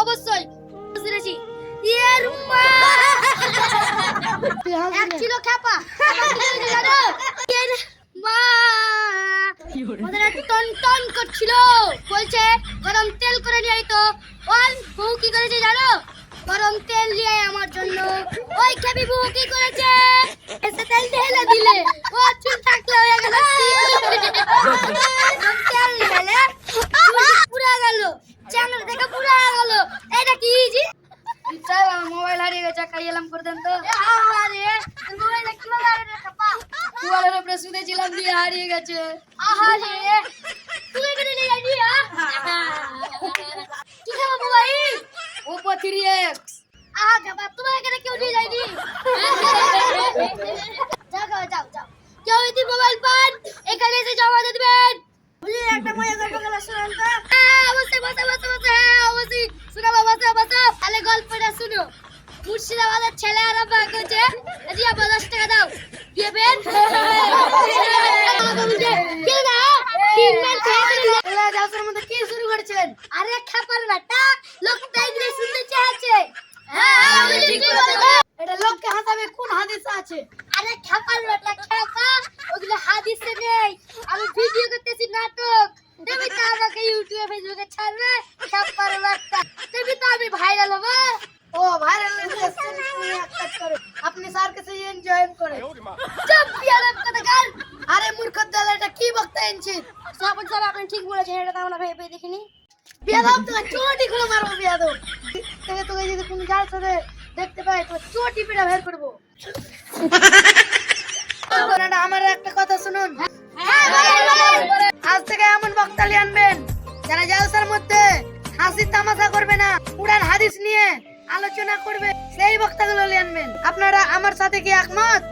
অবশ্যই ইয়ে রুম্মা এক ছিল খ্যাপা করছিল বলছে গরম তেল করে নিয়ে আই তো। ওর বউ কি করেছে জানো? গরম তেল নিয়ে আমার জন্য। ওই খেপি বউ কি করেছে? এসে তেল ঢেলে দিলে। ও চুল থাকলে হয়ে গেল। তেল ঢেলে পুরা গেল। চ্যানেল থেকে পুরা গেল। এটা কি জি স্যার আমার মোবাইল হারিয়ে গেছে। একটা এলাম করে দেন তো। আরে মোবাইলটা কীভাবে হারিয়ে খাপা মোবাইলের উপরে শুনেছিলাম দিয়ে হারিয়ে গেছে। আহারে তুই এখানে নিয়ে যাবি কি খাব মোবাইল এক্স আহা খাবা তোমার এখানে কেউ নিয়ে যায়নি। যাও যাও যাও যাও। কেউ যদি মোবাইল পান এখানে এসে জমা দিয়ে দিবেন। বুঝলি একটা মজা গল্প গেল শুনুন তো। অবশ্যই বসে বসে বসে হ্যাঁ অবশ্যই। শোনাবো বসে বসে তাহলে গল্পটা শুনো। মুর্শিদাবাদের ছেলে আর আব্বা দিয়া দশ টাকা দাও। দিবেন? আছে। আরে খাপার বেটা খাপা। ওগুলো হাদিসে নেই। আমি ভিডিও করতেছি নাটক। তুমি তো আমাকে ইউটিউবে, ফেসবুকে ছাড়বে, খাপার বেটা তুমি তো আমি ভাইরাল হব। ও ভাইরাল আপনি স্যার কাছে এনজয় করে। চুপ, বিয়াদব কথা গান আরে মূর্খ দল এটা কি বক্তা এনেছি? সব স্যার, আপনি ঠিক বলেছেন, এটা তো আমরা ভেবে দেখিনি। বিয়াদব তোকে চোটি খুলে মারবো, বিয়াদব। তোকে তোকে যদি কোন সাথে দেখতে পাই তো চোটি পিটা বের করব। আমার একটা কথা শুনুন। আজ থেকে এমন বক্তালি আনবেন যারা জালসার মধ্যে হাসি তামাশা করবে না পুরান হাদিস নিয়ে আলোচনা করবে সেই বক্তাগুলো নিয়ে আনবেন। আপনারা আমার সাথে কি একমত?